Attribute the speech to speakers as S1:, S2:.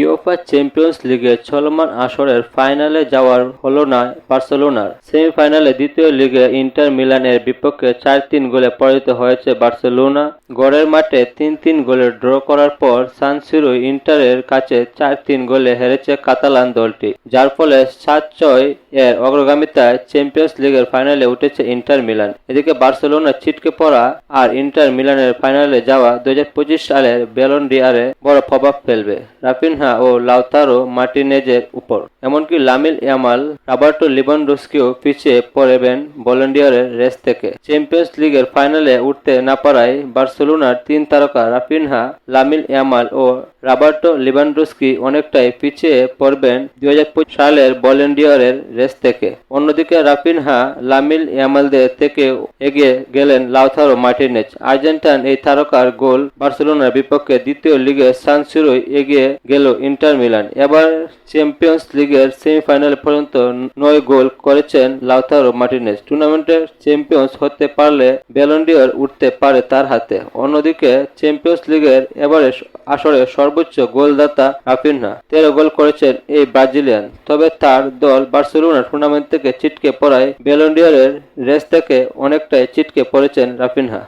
S1: UEFA champions লিগের চলমান আসরের ফাইনালে যাওয়ার হলো না বার্সেলোনার। সেমিফাইনালে দ্বিতীয় লিগে ইন্টার মিলানের বিপক্ষে চার তিন গোলে পরাজিত হয়েছে বার্সেলোনা। গড়ের মাঠে তিন তিন গোলে ড্র করার পর সানসিরো ইন্টারের কাছে চার তিন গোলে হেরেছে কাতালান দলটি, যার ফলে সাত ছয় এর অগ্রগামিতায় চ্যাম্পিয়ন্স লিগের ফাইনালে উঠেছে ইন্টার মিলান এদিকে বার্সেলোনা ছিটকে পড়া আর ইন্টার মিলানের ফাইনালে যাওয়া দু হাজার পঁচিশ সালের বেলন ডিয়ারে বড় প্রভাব ফেলবে। রাফিনহা ও লাউতারো মার্টিনেজের উপর। এমনকি লামিল ইয়ামাল, রাবার্টো লিবনডস্কিও পিছিয়ে পড়বেন ভলেন্ডিয়ারের রেস থেকে। চ্যাম্পিয়ন্স লিগের ফাইনালে উঠতে না পারায় বার্সেলোনার তিন তারকা রাফিনহা, লামিল ইয়ামাল ও রাবার্টো লিবান্ডোস্কি অনেকটাই পিছিয়ে পড়বেন দুই সালের ভলেন্ডিয়ারের রেস থেকে। অন্যদিকে রাফিনহা লামিল ইয়ামালদের থেকে এগিয়ে গেলেন লাউথারো মার্টিনেজ। আর্জেন্টাইন এই তারকার গোল বার্সেলোনার বিপক্ষে দ্বিতীয় লিগে সানসিরোয় এগিয়ে গেল ইন্টার মিলান। এবার চ্যাম্পিয়ন্স লিগের সেমিফাইনাল পর্যন্ত নয় গোল করেছেন লাউথারো মার্টিনেস। টুর্নামেন্টের চ্যাম্পিয়ন্স হতে পারলে ব্যালন্ডিয়র উঠতে পারে তার হাতে। অন্যদিকে চ্যাম্পিয়ন্স লিগের এবারে আসরে সর্বোচ্চ গোলদাতা রাফিনহা। তেরো গোল করেছেন এই ব্রাজিলিয়ান। তবে তার দল বার্সেলোনা টুর্নামেন্ট থেকে ছিটকে পড়ায় ব্যালন্ডিয়রের রেস থেকে অনেকটাই ছিটকে পড়েছেন রাফিনহা।